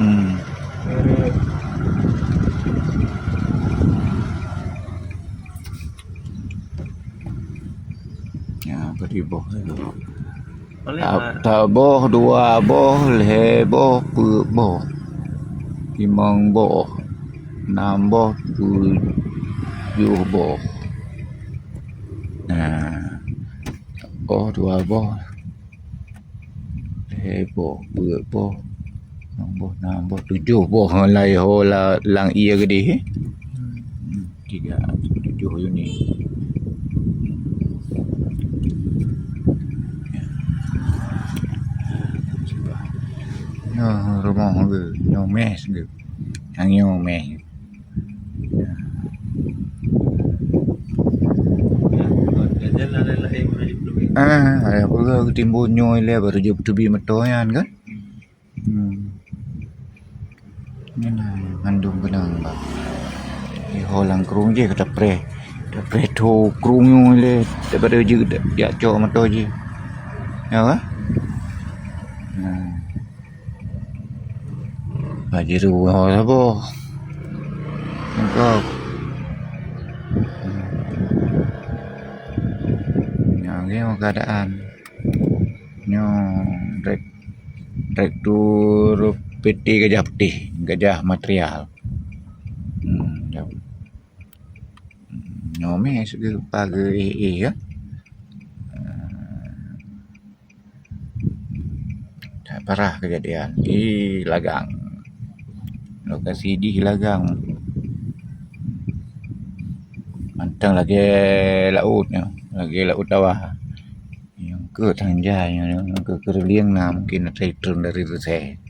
Hmm. Kira Ya, beribuh tu. Boleh Tak, lah. tak boh, dua boh, leh boh, pek boh. Limang boh. Enam boh, tujuh boh. Nah. Boh, dua boh. Leh boh, pek boh. Enam boh, tujuh boh. Lai ho la lang ia gede. eh? Hmm, Tiga, tujuh unit. Yo rumah yo mes. Jalan lain-lain boleh dipeluk. Ah, ada ketimbun nyoy le baru je tebi metoyan kan. Hmm. Ni ngandung benang ba. Di holang kerung je kata pre. Kata pre tu kerung nyoy le daripada je dia cok meto je. Ya kan? Hmm. Bagi ruah apa? Engkau Yang ni keadaan Nyo Rek Rek tur PT Gajah Putih Gajah Material. Hmm, jauh. Nyo me suka pagi AA ya? Tak parah kejadian di Lagang. Lokasi di Lagang. Mantang lagi lautnya Lagi laut bawah. Yang ke Tanjai Yang ke Kerliang nah Mungkin ada turun dari Reseh